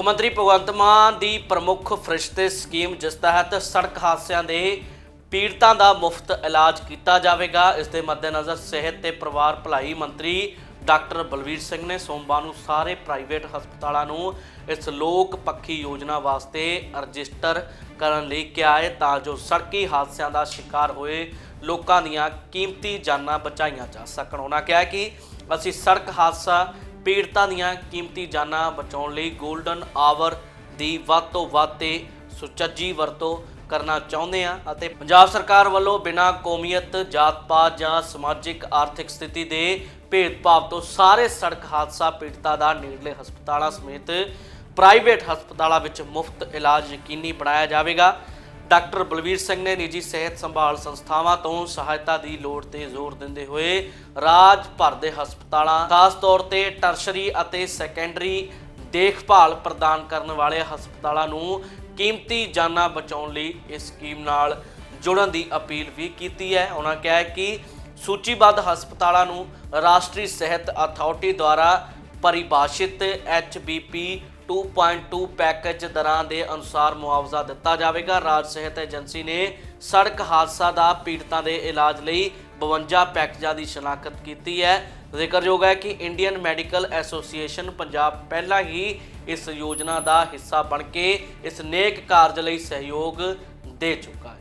ਮੁੱਖ ਮੰਤਰੀ ਭਗਵੰਤ ਮਾਨ ਦੀ ਪ੍ਰਮੁੱਖ ਫਰਿਸ਼ਤੇ ਸਕੀਮ ਜਿਸ ਤਹਿਤ ਸੜਕ ਹਾਦਸਿਆਂ ਦੇ ਪੀੜਤਾਂ ਦਾ ਮੁਫਤ ਇਲਾਜ ਕੀਤਾ ਜਾਵੇਗਾ, ਇਸ ਦੇ ਮੱਦੇਨਜ਼ਰ ਸਿਹਤ ਤੇ ਪਰਿਵਾਰ ਭਲਾਈ ਮੰਤਰੀ ਡਾਕਟਰ ਬਲਵੀਰ ਸਿੰਘ ਨੇ ਸੋਮਵਾਰ ਨੂੰ ਸਾਰੇ ਪ੍ਰਾਈਵੇਟ ਹਸਪਤਾਲਾਂ ਨੂੰ ਇਸ ਲੋਕ ਪੱਖੀ ਯੋਜਨਾ ਵਾਸਤੇ ਰਜਿਸਟਰ ਕਰਨ ਲਈ ਕਿਹਾ ਹੈ ਤਾਂ ਜੋ ਸੜਕੀ ਹਾਦਸਿਆਂ ਦਾ ਸ਼ਿਕਾਰ ਹੋਏ ਲੋਕਾਂ ਦੀਆਂ ਕੀਮਤੀ ਜਾਨਾਂ ਬਚਾਈਆਂ ਜਾ ਸਕਣ। ਉਹਨਾਂ ਕਿਹਾ ਕਿ ਅਸੀਂ ਸੜਕ ਹਾਦਸਾ ਪੀੜਤਾਂ ਦੀਆਂ ਕੀਮਤੀ ਜਾਨਾਂ ਬਚਾਉਣ ਲਈ 골ਡਨ ਆਵਰ ਦੀ ਵੱਧ ਤੋਂ ਵੱਧ ਤੇ ਸੁਚੱਜੀ ਵਰਤੋਂ ਕਰਨਾ ਚਾਹੁੰਦੇ ਆ ਅਤੇ ਪੰਜਾਬ ਸਰਕਾਰ ਵੱਲੋਂ ਬਿਨਾਂ ਕੌਮੀਅਤ ਜਾਤ-ਪਾਤ ਜਾਂ ਸਮਾਜਿਕ ਆਰਥਿਕ ਸਥਿਤੀ ਦੇ ਭੇਦਭਾਵ ਤੋਂ ਸਾਰੇ ਸੜਕ ਹਾਦਸਾ ਪੀੜਤਾਂ ਦਾ ਨੇੜਲੇ ਹਸਪਤਾਲਾਂ ਸਮੇਤ ਪ੍ਰਾਈਵੇਟ ਹਸਪਤਾਲਾਂ ਵਿੱਚ ਮੁਫਤ ਇਲਾਜ ਯਕੀਨੀ ਬਣਾਇਆ ਜਾਵੇਗਾ। ਡਾਕਟਰ ਬਲਵੀਰ ਸਿੰਘ ਨੇ ਨਿੱਜੀ ਸਿਹਤ ਸੰਭਾਲ ਸੰਸਥਾਵਾਂ ਤੋਂ ਸਹਾਇਤਾ ਦੀ ਲੋੜ ਤੇ ਜ਼ੋਰ ਦਿੰਦੇ ਹੋਏ ਰਾਜ ਭਰ ਦੇ ਹਸਪਤਾਲਾਂ, ਖਾਸ ਤੌਰ ਤੇ ਟਰਸ਼ਰੀ ਅਤੇ ਸੈਕੰਡਰੀ ਦੇਖਭਾਲ ਪ੍ਰਦਾਨ ਕਰਨ ਵਾਲੇ ਹਸਪਤਾਲਾਂ ਨੂੰ ਕੀਮਤੀ ਜਾਨਾਂ ਬਚਾਉਣ ਲਈ ਇਸ ਸਕੀਮ ਨਾਲ ਜੁੜਨ ਦੀ ਅਪੀਲ ਵੀ ਕੀਤੀ ਹੈ। ਉਹਨਾਂ ਕਿਹਾ ਕਿ ਸੂਚੀਬੱਧ ਹਸਪਤਾਲਾਂ ਨੂੰ ਰਾਸ਼ਟਰੀ ਸਿਹਤ ਅਥਾਰਟੀ ਦੁਆਰਾ ਪਰਿਭਾਸ਼ਿਤ HBP 2.2 ਪੈਕੇਜ ਦਰਾਂ ਦੇ ਅਨੁਸਾਰ ਮੁਆਵਜ਼ਾ ਦਿੱਤਾ ਜਾਵੇਗਾ। ਰਾਜ ਸਿਹਤ ਏਜੰਸੀ ਨੇ ਸੜਕ ਹਾਦਸਾ ਦਾ ਪੀੜਤਾਂ ਦੇ ਇਲਾਜ ਲਈ 52 ਪੈਕੇਜਾਂ ਦੀ ਸ਼ਨਾਖਤ ਕੀਤੀ ਹੈ। ਜ਼ਿਕਰਯੋਗ ਹੈ ਕਿ ਇੰਡੀਅਨ ਮੈਡੀਕਲ ਐਸੋਸੀਏਸ਼ਨ ਪੰਜਾਬ ਪਹਿਲਾਂ ਹੀ ਇਸ ਯੋਜਨਾ ਦਾ ਹਿੱਸਾ ਬਣ ਕੇ ਇਸ ਨੇਕ ਕਾਰਜ ਲਈ ਸਹਿਯੋਗ ਦੇ ਚੁੱਕਾ ਹੈ।